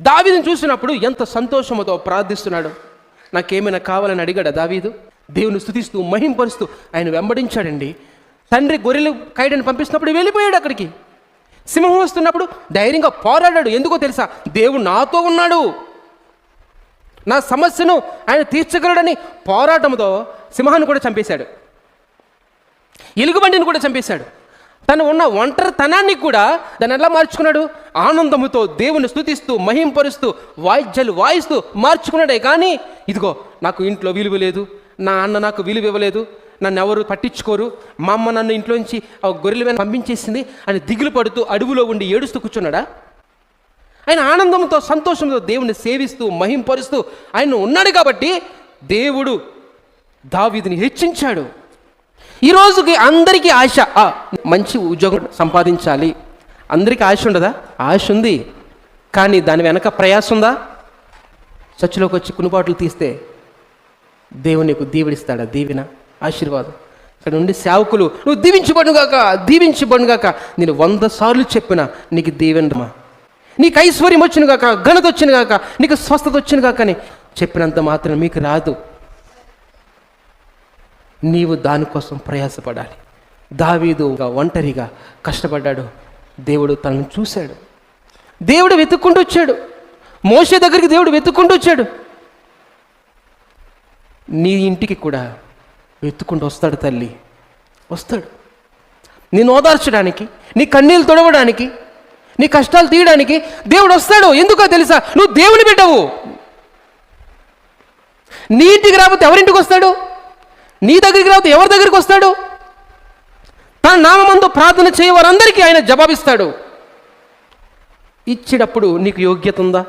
దావీదును చూసినప్పుడు ఎంత సంతోషముతో ప్రార్థిస్తున్నాడు? నాకేమైనా కావాలని అడిగాడు దావీదు? దేవుని స్థుతిస్తూ మహింపరుస్తూ ఆయన వెంబడించాడండి. తండ్రి గొర్రెలు కైడని పంపిస్తున్నప్పుడు వెళ్ళిపోయాడు అక్కడికి. సింహం వస్తున్నప్పుడు ధైర్యంగా పోరాడాడు. ఎందుకో తెలుసా? దేవుడు నాతో ఉన్నాడు. నా సమస్యను ఆయన తీర్చగలడని పోరాటంతో సింహాన్ని కూడా చంపేశాడు. ఎలుగుబండిని కూడా చంపేశాడు. తను ఉన్న ఒంటరితనాన్ని కూడా దాన్ని ఎలా మార్చుకున్నాడు? ఆనందముతో దేవుని స్తుతిస్తూ మహింపరుస్తూ వాయిద్యాలు వాయిస్తూ మార్చుకున్నాడే. కానీ ఇదిగో నాకు ఇంట్లో విలువ లేదు నా అన్న నాకు విలువ ఇవ్వలేదు నన్ను ఎవరు పట్టించుకోరు మా అమ్మ నన్ను ఇంట్లోంచి ఆ గొర్రెల మీద పంపించేసింది అని దిగులు పడుతూ అడవిలో ఉండి ఏడుస్తూ కూర్చున్నాడా? ఆయన ఆనందంతో సంతోషంతో దేవుని సేవిస్తూ మహింపరుస్తూ ఆయన ఉన్నాడు కాబట్టి దేవుడు దావీదిని హెచ్చించాడు. ఈ రోజుకి అందరికీ ఆశ మంచి ఉద్యోగం సంపాదించాలి. అందరికీ ఆశ ఉండదా? ఆశ ఉంది. కానీ దాని వెనక ప్రయాసం ఉందా? చర్చిలోకి వచ్చి కునుపాట్లు తీస్తే దేవుని నీకు దీవెడిస్తాడా? దీవెన? ఆశీర్వాదం. ఇక్కడ నుండి సేవకులు నువ్వు దీవించబడుగాక దీవించబడుగాక నేను వంద సార్లు చెప్పిన నీకు దీవెనమా నీకు ఐశ్వర్యం వచ్చినగాక ఘనత వచ్చినగాక నీకు స్వస్థత వచ్చిన అని చెప్పినంత మాత్రం మీకు రాదు. నీవు దానికోసం ప్రయాసపడాలి. దావీదుగా ఒంటరిగా కష్టపడ్డాడు. దేవుడు తనను చూశాడు. దేవుడు వెతుక్కుంటూ వచ్చాడు. మోసే దగ్గరికి దేవుడు వెతుక్కుంటూ వచ్చాడు. నీ ఇంటికి కూడా వెతుక్కుంటూ వస్తాడు తల్లి. వస్తాడు. నేను ఓదార్చడానికి నీ కన్నీళ్ళు తొడవడానికి నీ కష్టాలు తీయడానికి దేవుడు వస్తాడు. ఎందుకో తెలుసా? నువ్వు దేవుని బిడ్డవు. నీ ఇంటికి రాకపోతే ఎవరింటికి వస్తాడు? నీ దగ్గరికి రాకపోతే ఎవరి దగ్గరికి వస్తాడు? తన నామందు ప్రార్థన చేయవారందరికీ ఆయన జవాబిస్తాడు. ఇచ్చేటప్పుడు నీకు యోగ్యత ఉందా?